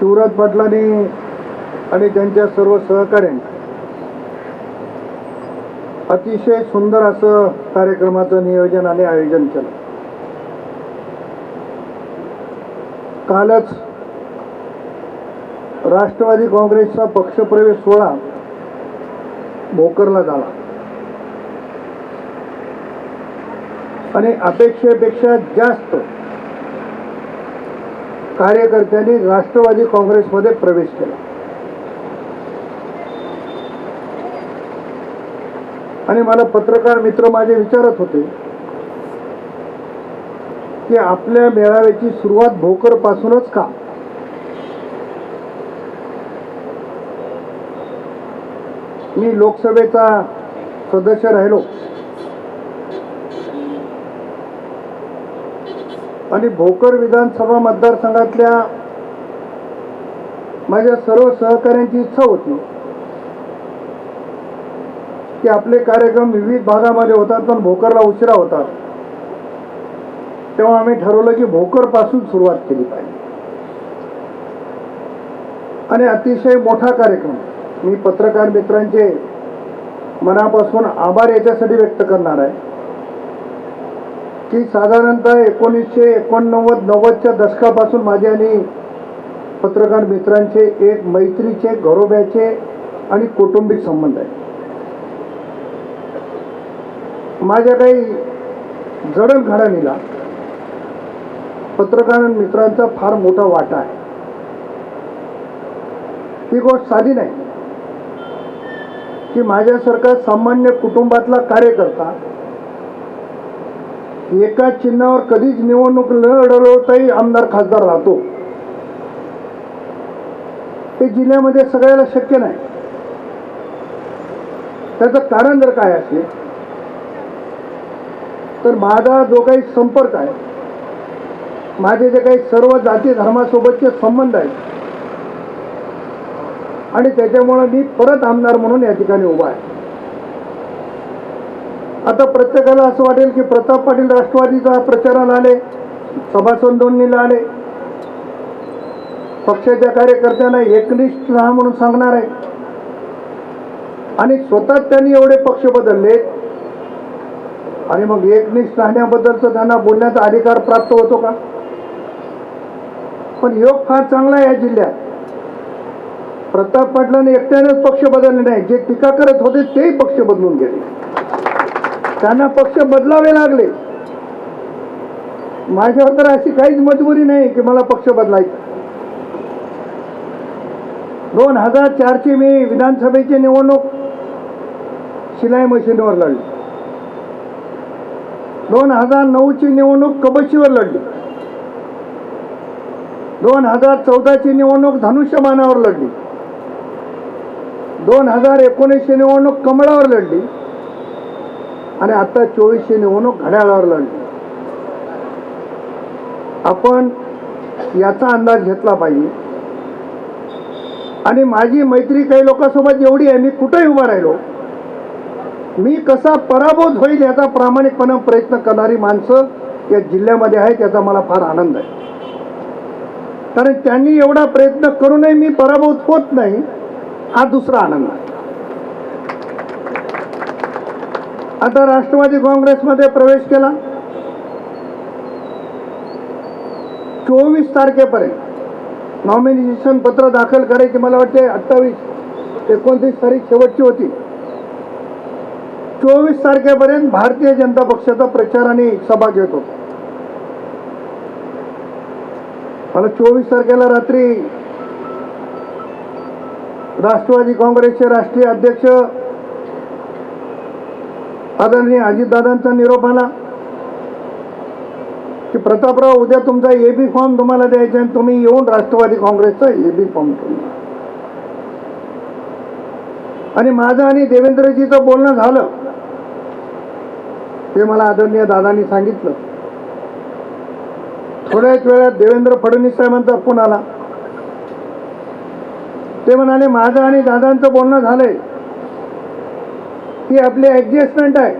शिवराज पाटलांनी आणि त्यांच्या सर्व सहकाऱ्यांनी अतिशय सुंदर असं कार्यक्रमाचं नियोजन आणि आयोजन केलं. कालच राष्ट्रवादी काँग्रेसचा पक्षप्रवेश सोहळा भोकरला झाला. आणि अपेक्षेपेक्षा जास्त कार्यकर्त्यांनी राष्ट्रवादी काँग्रेसमध्ये प्रवेश केला. आणि मला पत्रकार मित्र माझे विचारत होते की आपल्या मेळाव्याची सुरुवात भोकर पासूनच का? मी लोकसभेचा सदस्य राहिलो. आणि भोकर विधानसभा मतदारसंघातल्या माझ्या सर्व सहकाऱ्यांची इच्छा होती की आपले कार्यक्रम विविध भागामध्ये होतात पण भोकरला उशिरा होतात. तेव्हा आम्ही ठरवलं की भोकरपासून सुरुवात केली पाहिजे. आणि अतिशय मोठा कार्यक्रम. मी पत्रकार मित्रांचे मनापासून आभार याच्यासाठी व्यक्त करणार आहे. की साधारणतः एकोणीसशे एकोणनव्वद नव्वदच्या दशकापासून माझे आणि पत्रकार मित्रांचे एक मैत्रीचे घरोब्याचे आणि कौटुंबिक संबंध आहे. माझ्या काही जडणघडणीला पत्रकार मित्रांचा फार मोठा वाटा आहे. ही गोष्ट साधी नाही. की माझ्यासारखा सामान्य कुटुंबातला कार्यकर्ता एका चिन्हावर कधीच निवडणूक न लढवताही आमदार खासदार राहतो. ते जिल्ह्यामध्ये सगळ्याला शक्य नाही. त्याचं कारण जर काय असेल तर माझा जो काही संपर्क आहे माझे जे काही सर्व जाती धर्मासोबतचे संबंध आहेत आणि त्याच्यामुळे मी परत आमदार म्हणून या ठिकाणी उभा आहे. आता प्रत्येकाला असं वाटेल की प्रताप पाटील राष्ट्रवादीचा प्रचाराला आले सभासंदोंनीला आले. पक्षाच्या कार्यकर्त्यांना एकनिष्ठ राहा म्हणून सांगणार आहे. आणि स्वतःच त्यांनी एवढे पक्ष बदलले. आणि मग एकनिष्ठ राहण्याबद्दलचं त्यांना बोलण्याचा अधिकार प्राप्त होतो का? पण योग फार चांगला आहे या जिल्ह्यात. प्रताप पाटलांनी एकट्यानेच पक्ष बदलले नाही. जे टीका करत होते तेही पक्ष बदलून गेले. त्यांना पक्ष बदलावे लागले. माझ्यावर तर अशी काहीच मजबुरी नाही की मला पक्ष बदलायचा. दोन हजार चारची मी विधानसभेची निवडणूक शिलाई मशीनवर लढली. दोन हजार नऊची निवडणूक कबशीवर लढली. दोन हजार चौदाची निवडणूक धनुष्यमानावर लढली. दोन हजार एकोणीसची निवडणूक कमळावर लढली. आणि आता चोवीसशे निवडणूक घड्याळावर लढली आपण याचा अंदाज घेतला पाहिजे. आणि माझी मैत्री काही लोकांसोबत एवढी आहे मी कुठेही उभा राहिलो. मी कसा पराभूत होईल याचा प्रामाणिकपणे प्रयत्न करणारी माणसं या जिल्ह्यामध्ये आहेत याचा मला फार आनंद आहे. कारण त्यांनी एवढा प्रयत्न करूनही मी पराभूत होत नाही हा दुसरा आनंद आहे. आता राष्ट्रवादी काँग्रेसमध्ये प्रवेश केला. चोवीस तारखेपर्यंत नॉमिनेशन पत्र दाखल करायची मला वाटते अठ्ठावीस एकोणतीस तारीख शेवटची होती. चोवीस तारखेपर्यंत भारतीय जनता पक्षाचा प्रचार आणि सभा घेत. होतो मला चोवीस तारखेला रात्री राष्ट्रवादी काँग्रेसचे राष्ट्रीय अध्यक्ष आदरणीय अजितदादांचा निरोप आला की प्रतापराव उद्या तुमचा ए बी फॉर्म तुम्हाला द्यायचा आणि तुम्ही येऊन राष्ट्रवादी काँग्रेसचा ए बी फॉर्म आणि माझं आणि देवेंद्रजीचं बोलणं झालं. ते मला आदरणीय दादांनी सांगितलं. थोड्याच वेळात देवेंद्र फडणवीस साहेबांचा फोन आला. ते म्हणाले माझं आणि दादांचं बोलणं झालंय. ती आपली ॲडजस्टमेंट आहे.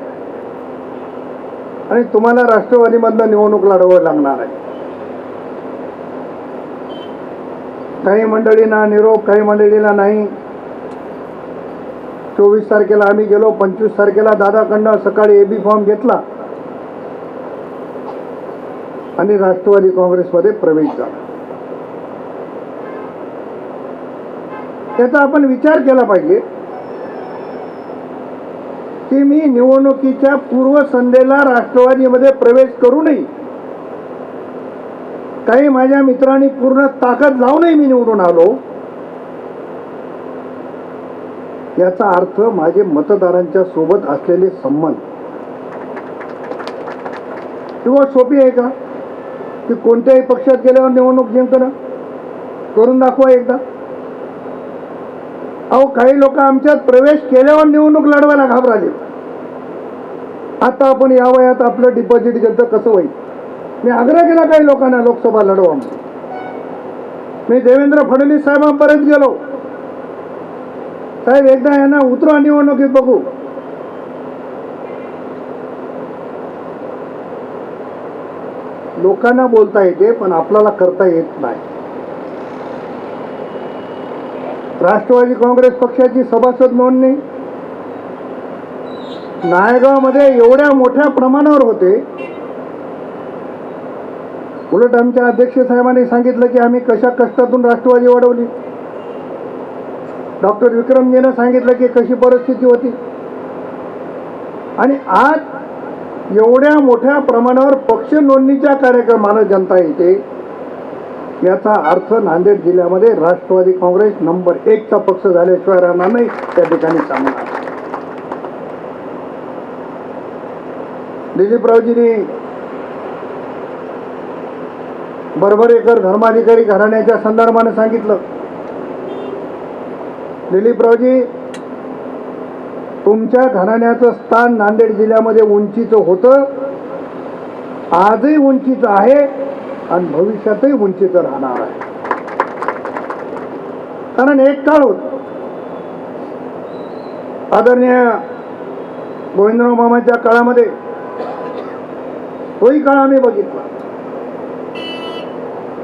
आणि तुम्हाला राष्ट्रवादीमधनं निवडणूक लढवावं लागणार आहे. काही मंडळींना निरोप काही मंडळीला नाही. चोवीस तारखेला आम्ही गेलो पंचवीस तारखेला दादाकडनं सकाळी एबी फॉर्म घेतला. आणि राष्ट्रवादी काँग्रेसमध्ये प्रवेश झाला. त्याचा आपण विचार केला पाहिजे. की मी निवडणुकीच्या पूर्वसंध्येला राष्ट्रवादीमध्ये प्रवेश करू नये काही माझ्या मित्रांनी पूर्ण ताकद लावूनही मी निवडून आलो. याचा अर्थ माझे मतदारांच्या सोबत असलेले संबंध. किंवा सोपी आहे का? की कोणत्याही पक्षात गेल्यावर निवडणूक जिंकणं? करून दाखवा एकदा. अहो काही लोक आमच्यात प्रवेश केल्यावर निवडणूक लढवायला घाबराले. आता आपण या वयात आपलं डिपॉझिट घेतलं कसं होईल? मी आग्रह केला काही लोकांना लोकसभा लढवा मी देवेंद्र फडणवीस साहेबांपर्यंत गेलो. साहेब एकदा यांना उतरा निवडणुकीत बघू. लोकांना बोलता येते पण आपल्याला करता येत नाही. राष्ट्रवादी काँग्रेस पक्षाची सभासद नोंदणी. नायगावमध्ये एवढ्या मोठ्या प्रमाणावर होते. उलट आमच्या अध्यक्ष साहेबांनी सांगितलं की आम्ही कशा कष्टातून राष्ट्रवादी वाढवली. डॉक्टर विक्रमजीनं सांगितलं की कशी परिस्थिती होती. आणि आज एवढ्या मोठ्या प्रमाणावर पक्ष नोंदणीच्या कार्यक्रमानं जनता येते. याचा अर्थ नांदेड जिल्ह्यामध्ये राष्ट्रवादी काँग्रेस नंबर एकचा पक्ष झाल्याशिवाय राहणार नाही त्या ठिकाणी सांगणार दिलीपरावजींनी बरबरेकर धर्माधिकारी घराण्याच्या संदर्भाने सांगितलं. दिलीपरावजी तुमच्या घराण्याचं स्थान नांदेड जिल्ह्यामध्ये उंचीचं होतं. आजही उंचीचं आहे. आणि भविष्यातही उंचीचं राहणार आहे. कारण एक काळ होत. आदरणीय गोविंदराव मामाच्या काळामध्ये तोही काळ आम्ही बघितला.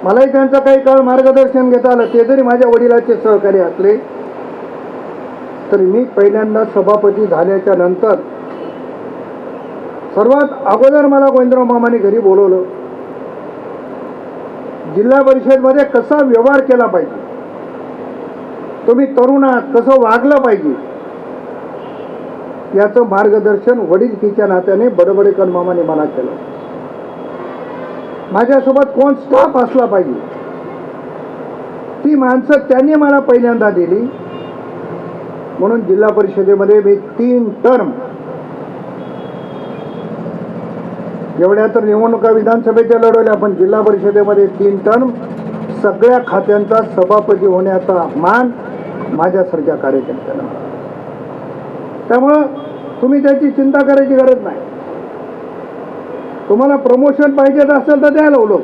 मलाही त्यांचं काही काळ मार्गदर्शन घेता आलं ते जरी माझ्या वडिलाचे सहकारी असले तर मी पहिल्यांदा सभापती झाल्याच्यानंतर सर्वात अगोदर मला गोविंदराव मामाने घरी बोलवलं. जिल्हा परिषदमध्ये कसा व्यवहार केला पाहिजे? तुम्ही तरुणात कसं वागलं पाहिजे? याचं मार्गदर्शन वडीलकीच्या नात्याने बडबडेकर मामाने मला केलं. माझ्यासोबत कोण स्टाफ असला पाहिजे? ती माणसं त्यांनी मला पहिल्यांदा दिली. म्हणून जिल्हा परिषदेमध्ये मी तीन टर्म एवढ्या तर निवडणुका विधानसभेच्या लढवल्या पण जिल्हा परिषदेमध्ये तीन टर्म सगळ्या खात्यांचा सभापती होण्याचा मान माझ्यासारख्या कार्यकर्त्यांना त्यामुळं तुम्ही त्याची चिंता करायची गरज नाही. तुम्हाला प्रमोशन पाहिजे असेल तर द्यायला लोक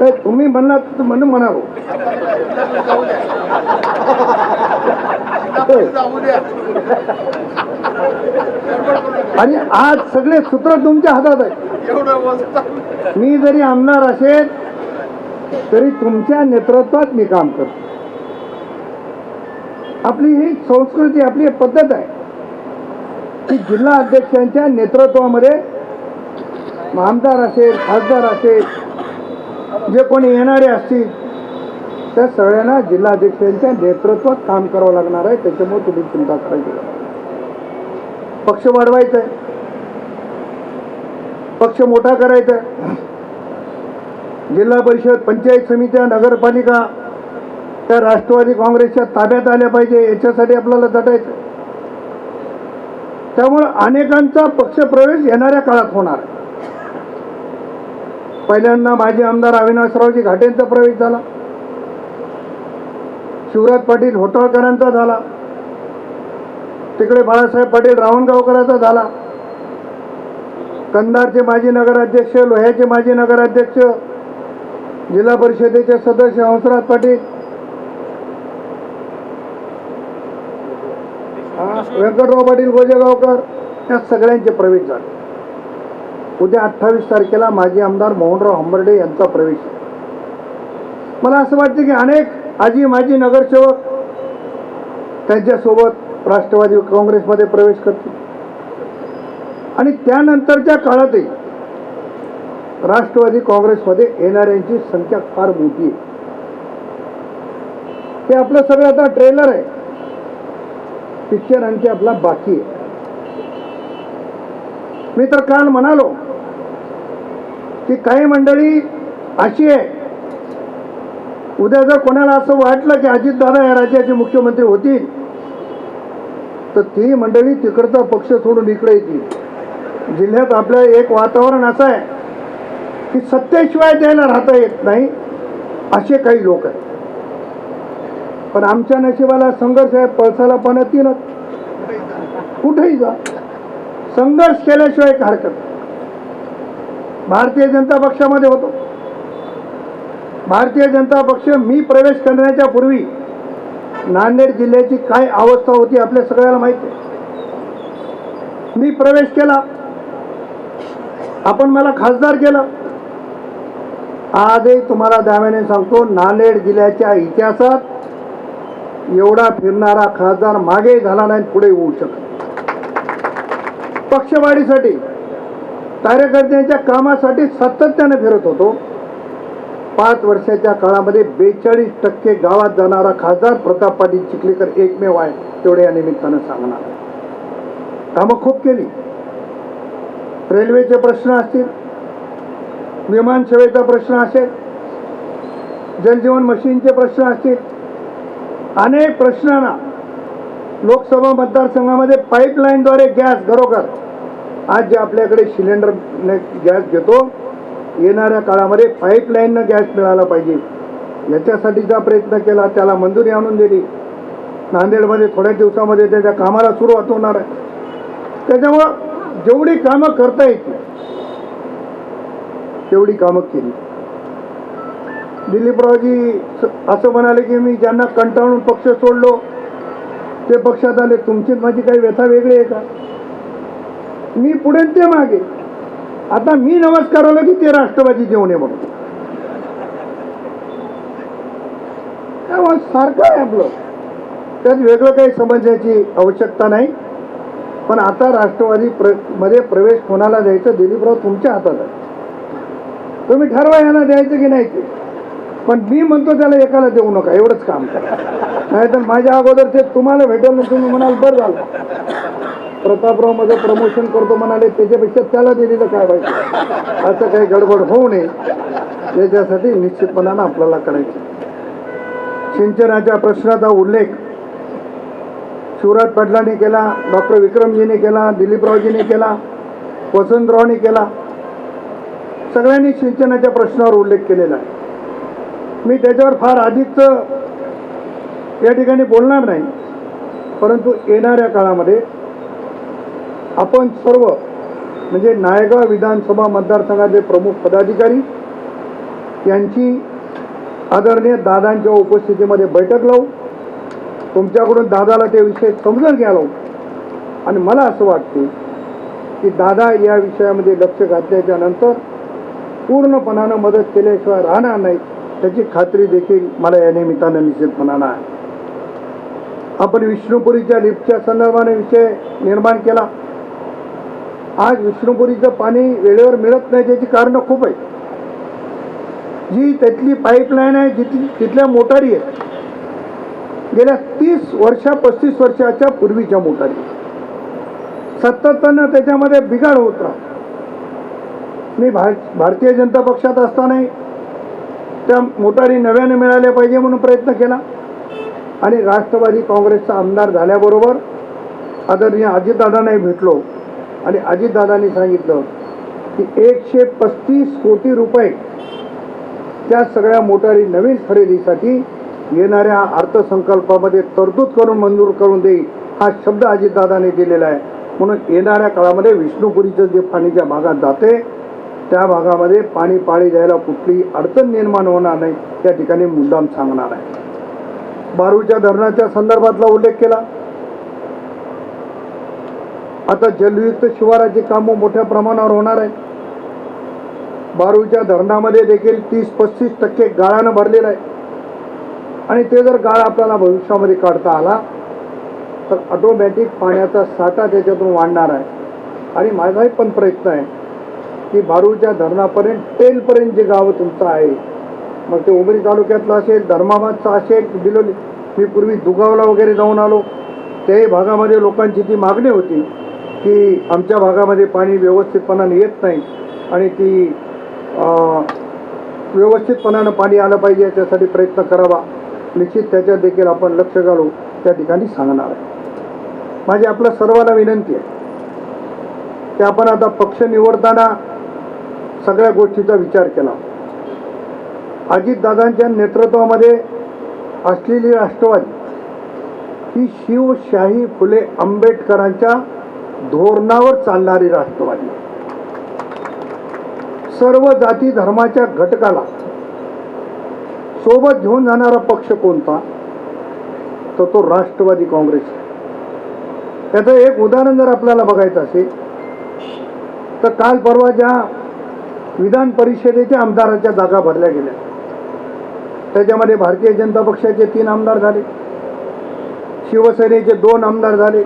तर तुम्ही म्हणलात म्हणून म्हणालो. आणि आज सगळे सूत्र तुमच्या हातात आहे मी जरी आमदार असेल तरी तुमच्या नेतृत्वात मी काम करतो. आपली ही संस्कृती आपली पद्धत आहे की जिल्हा अध्यक्षांच्या नेतृत्वामध्ये आमदार असेल खासदार असेल जे कोणी येणारे असतील त्या सगळ्यांना जिल्हाध्यक्षांच्या नेतृत्वात काम करावं लागणार आहे. त्याच्यामुळे तुम्ही चिंता करायची. पक्ष वाढवायचा आहे पक्ष मोठा करायचा आहे जिल्हा परिषद पंचायत समित्या नगरपालिका त्या राष्ट्रवादी काँग्रेसच्या ताब्यात आल्या पाहिजे याच्यासाठी आपल्याला झटायचं त्यामुळं त्यामुळे अनेकांचा पक्षप्रवेश येणाऱ्या काळात होणार. पहिल्यांदा माजी आमदार अविनाशरावजी घाटेंचा प्रवेश झाला. शिवराज पाटील होटळकरांचा झाला. तिकडे बाळासाहेब पाटील रावणगावकरांचा झाला. कंधारचे माजी नगराध्यक्ष लोह्याचे माजी नगराध्यक्ष जिल्हा परिषदेचे सदस्य हंसराज पाटील. व्यंकटराव पाटील गोजेगावकर या सगळ्यांचे प्रवेश झाले. उद्या अठ्ठावीस तारखेला माजी आमदार मोहनराव हंबर्डे यांचा प्रवेश. मला असं वाटतं की अनेक आजी माजी नगरसेवक त्यांच्यासोबत राष्ट्रवादी काँग्रेसमध्ये प्रवेश करतील. आणि त्यानंतरच्या काळातही राष्ट्रवादी काँग्रेसमध्ये येणाऱ्यांची संख्या फार मोठी आहे. ते आपलं सगळं आता ट्रेलर आहे. पिक्चर आणखी आपला बाकी आहे. मी तर काल म्हणालो की काही मंडळी अशी आहे. उद्या जर कोणाला असं वाटलं की अजितदादा या राज्याचे मुख्यमंत्री होतील तर ती मंडळी तिकडचा पक्ष सोडून इकडे येतील. जिल्ह्यात आपलं एक वातावरण असं आहे की सत्तेशिवाय द्यायला राहता येत नाही असे काही लोक आहेत. पण आमच्या नशिबाला संघर्ष आहे पळसाला पाण्यात येणार कुठेही जा. संघर्ष केल्याशिवाय एक हरकत भारतीय जनता पक्षामध्ये होतो. भारतीय जनता पक्ष मी प्रवेश करण्याच्या पूर्वी नांदेड जिल्ह्याची काय अवस्था होती आपल्या सगळ्याला माहिती आहे. मी प्रवेश केला. आपण मला खासदार केलं. आजही तुम्हाला दाव्याने सांगतो नांदेड जिल्ह्याच्या इतिहासात एवढा फिरणारा खासदार मागे झाला नाही पुढे होऊ शकत पक्षवाढीसाठी कार्यकर्त्यांच्या कामासाठी सातत्याने फिरत होतो. पाच वर्षाच्या काळामध्ये बेचाळीस टक्के गावात जाणारा खासदार प्रताप पाटील चिखलीकर एकमेव आहे तेवढे या निमित्तानं सांगणार कामं खूप केली. रेल्वेचे प्रश्न असतील विमानसेवेचा प्रश्न असेल जलजीवन मशीनचे प्रश्न असतील अनेक प्रश्नांना लोकसभा मतदारसंघामध्ये पाईपलाईनद्वारे गॅस घरोघर. आज जे आपल्याकडे सिलेंडर गॅस घेतो येणाऱ्या काळामध्ये पाईपलाईननं गॅस मिळाला पाहिजे. याच्यासाठीचा प्रयत्न केला त्याला मंजुरी आणून दिली. नांदेडमध्ये थोड्या दिवसामध्ये त्याच्या कामाला सुरुवात होणार आहे. त्याच्यामुळं जेवढी कामं करता येतील तेवढी कामं केली. दिलीपरावजी असं म्हणाले की मी ज्यांना कंटाळून पक्ष सोडलो ते पक्षात आले. तुमची माझी काही व्यथा वेगळी आहे का? मी पुढे ते मागे. आता मी नमस्कारवलं की ते राष्ट्रवादी जेवणे म्हणून. त्यामुळे हो, सारखं आहे आपलं. त्यात वेगळं काही समजण्याची आवश्यकता नाही. पण आता राष्ट्रवादी प्रमध्ये प्रवेश कोणाला द्यायचं दिलीपराव तुमच्या हातात आहे तुम्ही ठरवा यांना द्यायचं की नाही ते. पण मी म्हणतो त्याला एकाला देऊ नका एवढंच काम करा. नाहीतर माझ्या अगोदर ते तुम्हाला भेटेल ना तुम्ही म्हणाल बरं झालं. प्रतापराव माझं प्रमोशन करतो म्हणाले त्याच्यापेक्षा त्याला दिलेलं काय पाहिजे? असं काही गडबड होऊ नये. याच्यासाठी निश्चितपणानं आपल्याला करायचं. सिंचनाच्या प्रश्नाचा उल्लेख. शिवराज पाटलांनी केला डॉक्टर विक्रमजीने केला दिलीपरावजीने केला वसंतरावने केला. सगळ्यांनी सिंचनाच्या प्रश्नावर उल्लेख केलेला आहे. मी त्याच्यावर फार आधीच या ठिकाणी बोलणार नाही परंतु येणाऱ्या काळामध्ये आपण सर्व म्हणजे नायगाव विधानसभा मतदारसंघाचे प्रमुख पदाधिकारी यांची आदरणीय दादांच्या उपस्थितीमध्ये बैठक लावू. तुमच्याकडून दादाला ते विषय समजून घ्यालो आणि मला असं वाटते की दादा या विषयामध्ये लक्ष घातल्याच्या नंतर पूर्णपणानं मदत केल्याशिवाय राहणार नाही त्याची खात्री देखील मला या निमित्तानं निश्चितपणानं आहे. आपण विष्णुपुरीच्या लिफ्टच्या संदर्भाने विषय निर्माण केला. आज विष्णुपुरीचं पाणी वेळेवर मिळत नाही त्याची कारणं खूप आहेत. जी त्यातली पाईपलाईन आहे जिथली तिथल्या मोटारी आहेत. गेल्या तीस वर्षा पस्तीस वर्षाच्या पूर्वीच्या मोटारी सततानं त्याच्यामध्ये बिघाड होत राहतो. मी भार भारतीय जनता पक्षात असतानाही त्या मोटारी नव्याने मिळाल्या पाहिजे म्हणून प्रयत्न केला. आणि राष्ट्रवादी काँग्रेसचा आमदार झाल्याबरोबर आदरणीय अजितदादांनाही भेटलो. आणि अजितदादांनी सांगितलं की एकशे पस्तीस कोटी रुपये त्या सगळ्या मोटारी नवीन खरेदीसाठी येणाऱ्या अर्थसंकल्पामध्ये तरतूद करून मंजूर करून देईल हा शब्द अजितदादांनी दिलेला आहे. म्हणून येणाऱ्या काळामध्ये विष्णुपुरीचं जे पाणीच्या भागात जाते त्या भागामध्ये पाणी पाळी द्यायला कुठलीही अडचण निर्माण होणार नाही. त्या ठिकाणी मुद्दाम सांगणार आहे. बारूच्या धरणाच्या संदर्भातला उल्लेख केला. आता जलयुक्त शिवाराची कामं मोठ्या प्रमाणावर होणार आहे बारूच्या धरणामध्ये देखील तीस पस्तीस टक्के गाळानं भरलेलं आहे. आणि ते जर गाळ आपल्याला भविष्यामध्ये काढता आला तर ऑटोमॅटिक पाण्याचा साठा त्याच्यातून वाढणार आहे. आणि माझाही पण प्रयत्न आहे की भारूच्या धरणापर्यंत टेलपर्यंत जे गावं तुमचं आहे मग ते उमरी तालुक्यातलं असेल धर्माबादचं असेल बिलोली मी पूर्वी दुगावला वगैरे जाऊन आलो त्याही भागामध्ये लोकांची ती मागणी होती की आमच्या भागामध्ये पाणी व्यवस्थितपणाने येत नाही आणि ती व्यवस्थितपणानं पाणी आलं पाहिजे याच्यासाठी प्रयत्न करावा. निश्चित त्याच्यात देखील आपण लक्ष घालू त्या ठिकाणी सांगणार आहे. माझी आपल्या सर्वांना विनंती आहे की आपण आता पक्ष निवडताना सगळ्या गोष्टीचा विचार केला. अजितदादांच्या नेतृत्वामध्ये असलेली राष्ट्रवादी ही शिवशाही फुले आंबेडकरांच्या धोरणावर चालणारी राष्ट्रवादी. सर्व जाती धर्माच्या घटकाला सोबत घेऊन जाणारा पक्ष कोणता? तर तो राष्ट्रवादी काँग्रेस त्याचं एक उदाहरण जर आपल्याला बघायचं असेल तर काल परवा ज्या विधान परिषदेच्या आमदाराच्या जागा भरल्या गेल्या. त्याच्यामध्ये भारतीय जनता पक्षाचे तीन आमदार झाले. शिवसेनेचे दोन आमदार झाले.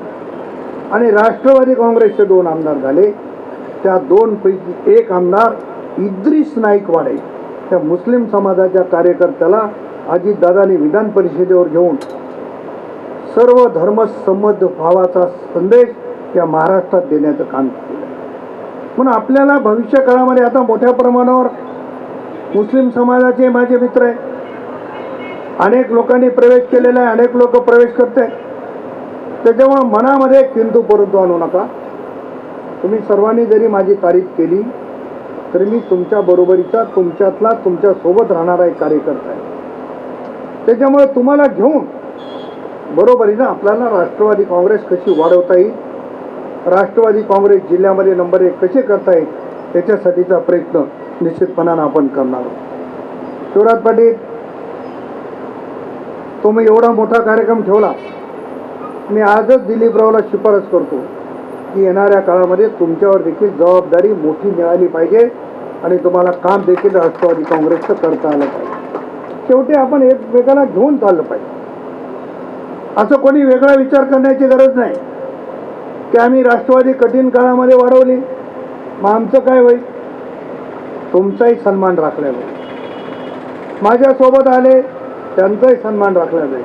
आणि राष्ट्रवादी काँग्रेसचे दोन आमदार झाले. त्या दोनपैकी एक आमदार इद्रिस नाईकवाडे. त्या मुस्लिम समाजाच्या कार्यकर्त्याला अजितदादांनी विधान परिषदेवर घेऊन सर्व धर्मसंमत भावाचा संदेश या महाराष्ट्रात देण्याचं काम केलं. म्हणून आपल्याला भविष्य काळामध्ये आता मोठ्या प्रमाणावर मुस्लिम समाजाचे माझे मित्र आहे अनेक लोकांनी प्रवेश केलेला आहे अनेक लोक प्रवेश करत आहेत त्याच्यामुळं मनामध्ये किंतू परंतु आणू नका. तुम्ही सर्वांनी जरी माझी तारीफ केली तरी मी तुमच्या बरोबरीचा तुमच्यातला तुमच्यासोबत राहणारा एक कार्यकर्ता आहे. त्याच्यामुळे तुम्हाला घेऊन बरोबरीनं आपल्याला राष्ट्रवादी काँग्रेस कशी वाढवता येईल राष्ट्रवादी काँग्रेस जिल्ह्यामध्ये नंबर एक कसे करता येईल त्याच्यासाठीचा प्रयत्न निश्चितपणानं आपण करणार आहोत. शिवराज पाटील तुम्ही एवढा मोठा कार्यक्रम ठेवला मी आजच दिलीपरावला शिफारस करतो की येणाऱ्या काळामध्ये तुमच्यावर देखील जबाबदारी मोठी मिळाली पाहिजे आणि तुम्हाला काम देखील राष्ट्रवादी काँग्रेसचं करता आलं पाहिजे. शेवटी आपण एकमेकाला घेऊन चाललं पाहिजे. असं कोणी वेगळा विचार करण्याची गरज नाही. की आम्ही राष्ट्रवादी कठीण काळामध्ये वाढवली मग आमचं काय होईल? तुमचाही सन्मान राखला जाईल. माझ्यासोबत आले त्यांचाही सन्मान राखला जाईल.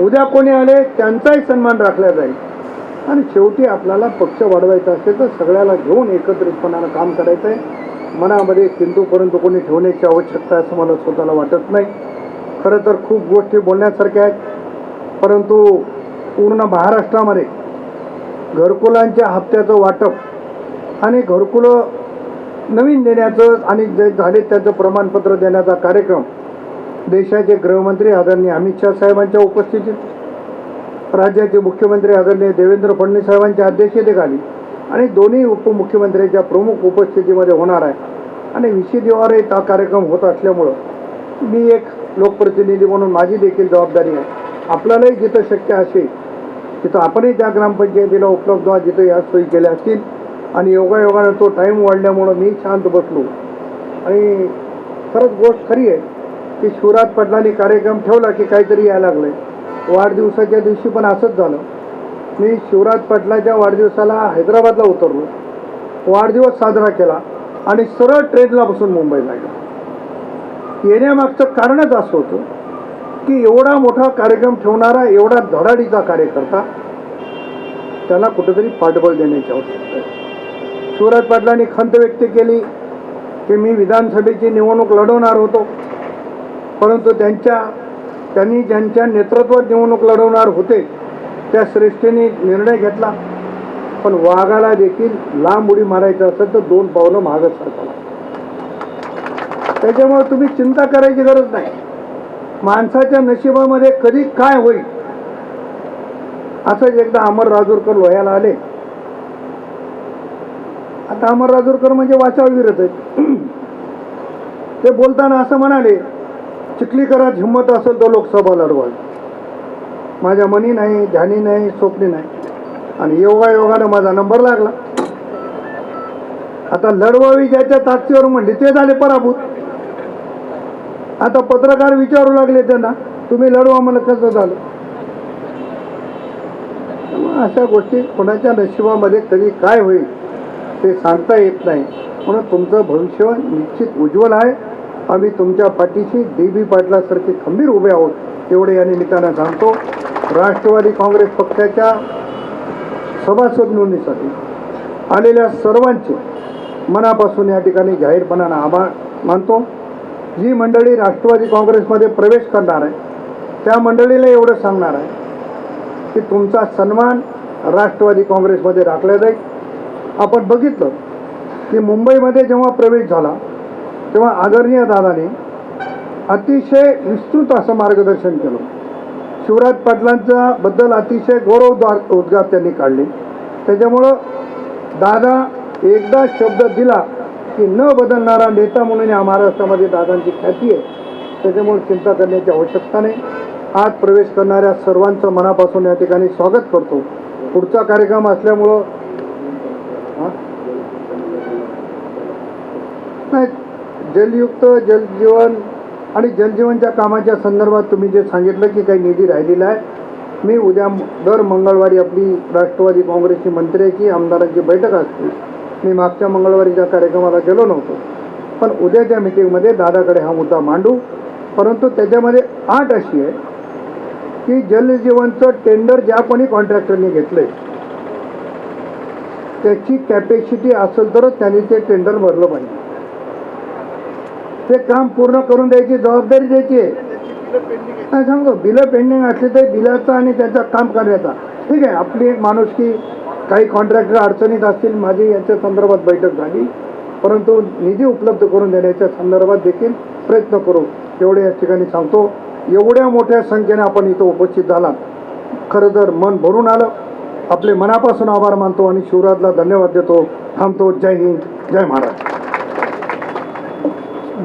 उद्या कोणी आले त्यांचाही सन्मान राखला जाईल. आणि शेवटी आपल्याला पक्ष वाढवायचा असेल तर सगळ्याला घेऊन एकत्रितपणानं काम करायचं आहे. मनामध्ये किंतु परंतु कोणी ठेवण्याची आवश्यकता आहे असं मला स्वतःला वाटत नाही. खरं तर खूप गोष्टी बोलण्यासारख्या आहेत. परंतु पूर्ण महाराष्ट्रामध्ये घरकुलांच्या हप्त्याचं वाटप आणि घरकुलं नवीन देण्याचं आणि जे झाले त्याचं प्रमाणपत्र देण्याचा कार्यक्रम देशाचे गृहमंत्री आदरणीय अमित शहा साहेबांच्या उपस्थितीत राज्याचे मुख्यमंत्री आदरणीय देवेंद्र फडणवीस साहेबांच्या अध्यक्षतेखाली आणि दोन्ही उपमुख्यमंत्र्यांच्या प्रमुख उपस्थितीमध्ये होणार आहे. आणि विशेषद्वारे हा कार्यक्रम होत असल्यामुळं मी एक लोकप्रतिनिधी म्हणून माझी देखील जबाबदारी आहे. आपल्यालाही जिथं शक्य असेल तिथं आपणही त्या ग्रामपंचायतीला उपलब्ध व्हा जिथं या सोयी केल्या असतील. आणि योगायोगानं तो टाईम वाढल्यामुळं मी शांत बसलो. आणि खरंच गोष्ट खरी आहे की शिवराज पाटलांनी कार्यक्रम ठेवला की काहीतरी यायला लागलं आहे वाढदिवसाच्या दिवशी पण असंच झालं. मी शिवराज पाटलाच्या वाढदिवसाला हैदराबादला उतरलो. वाढदिवस साजरा केला आणि सरळ ट्रेनला बसून मुंबईला गेलो. येण्यामागचं कारणच असं होतं की एवढा मोठा कार्यक्रम ठेवणारा एवढा धडाडीचा कार्यकर्ता त्याला कुठेतरी पाठबळ देण्याची आवश्यकता आहे. शिवराज पाटलांनी खंत व्यक्त केली की मी विधानसभेची निवडणूक लढवणार होतो. परंतु त्यांच्या त्यांनी ज्यांच्या नेतृत्वात निवडणूक लढवणार होते त्या श्रेष्ठीने निर्णय घेतला. पण वाघाला देखील लांब उडी मारायचं असेल तर दोन पावलं मागच सरकार त्याच्यामुळे तुम्ही चिंता करायची गरज नाही. माणसाच्या नशिबामध्ये कधी काय होईल? असंच एकदा अमर राजूरकर लोह्याला आले. आता अमर राजूरकर म्हणजे वाचाळ विरत आहेत. ते बोलताना असं म्हणाले चिखलीकरात हिंमत असेल तर लोकसभा लढवाल. माझ्या मनी नाही ध्यानी नाही स्वप्नी नाही. आणि योगा योगानं माझा नंबर लागला. आता लढवावी ज्याच्या ताकदीवर म्हणले ते झाले पराभूत. आता पत्रकार विचारू लागले त्यांना तुम्ही लढवा मला कसं झालं? अशा गोष्टी कोणाच्या नशिबामध्ये कधी काय होईल ते सांगता येत नाही. म्हणून तुमचं भविष्य निश्चित उज्ज्वल आहे. आम्ही तुमच्या पाठीशी डी बी पाटलासारखे खंबीर उभे आहोत एवढे या निमित्तानं सांगतो. राष्ट्रवादी काँग्रेस पक्षाच्या सभासद नोंदणीसाठी आलेल्या सर्वांचे मनापासून या ठिकाणी जाहीरपणानं आभार मानतो. जी मंडळी राष्ट्रवादी काँग्रेसमध्ये प्रवेश करणार आहे त्या मंडळीला एवढं सांगणार आहे की तुमचा सन्मान राष्ट्रवादी काँग्रेसमध्ये राखला जाईल. आपण बघितलं की मुंबईमध्ये जेव्हा प्रवेश झाला तेव्हा आदरणीय दादाने अतिशय विस्तृत असं मार्गदर्शन केलं. शिवराज पाटलांचा बद्दल अतिशय गौरवद्वार उद्गार त्यांनी काढले. त्याच्यामुळं दादा एकदा शब्द दिला की न बदलणारा नेता म्हणून या महाराष्ट्रामध्ये दादांची ख्याती आहे. त्याच्यामुळे चिंता करण्याची आवश्यकता नाही. आज प्रवेश करणाऱ्या सर्वांचं मनापासून या ठिकाणी स्वागत करतो. पुढचा कार्यक्रम असल्यामुळं नाही जलयुक्त जलजीवन आणि जलजीवनच्या कामाच्या संदर्भात तुम्ही जे सांगितलं की काही निधी राहिलेला आहे मी उद्या दर मंगळवारी आपली राष्ट्रवादी काँग्रेसची मंत्र्याची आमदारांची बैठक असते. मी मागच्या मंगळवारीच्या कार्यक्रमाला गेलो नव्हतो. पण उद्याच्या मिटिंगमध्ये दादाकडे हा मुद्दा मांडू. परंतु त्याच्यामध्ये आठ अशी आहे की जलजीवनचं टेंडर ज्या कोणी कॉन्ट्रॅक्टरने घेतलंय त्याची कॅपॅसिटी असेल तरच त्यांनी ते टेंडर भरलं पाहिजे. ते काम पूर्ण करून द्यायची जबाबदारी द्यायची. आहे नाही सांगतो बिलं पेंडिंग असले तर बिलाचा आणि त्यांचं काम करण्याचा ठीक आहे आपली एक माणूस की काही कॉन्ट्रॅक्टर अडचणीत असतील माझी याच्या संदर्भात बैठक झाली. परंतु निधी उपलब्ध करून देण्याच्या संदर्भात देखील प्रयत्न करू. एवढे या ठिकाणी सांगतो. एवढ्या मोठ्या संख्येने आपण इथं उपस्थित झालात. खरं तर मन भरून आलं. आपले मनापासून आभार मानतो आणि शिवराजला धन्यवाद देतो. थांबतो. जय हिंद. जय महाराज.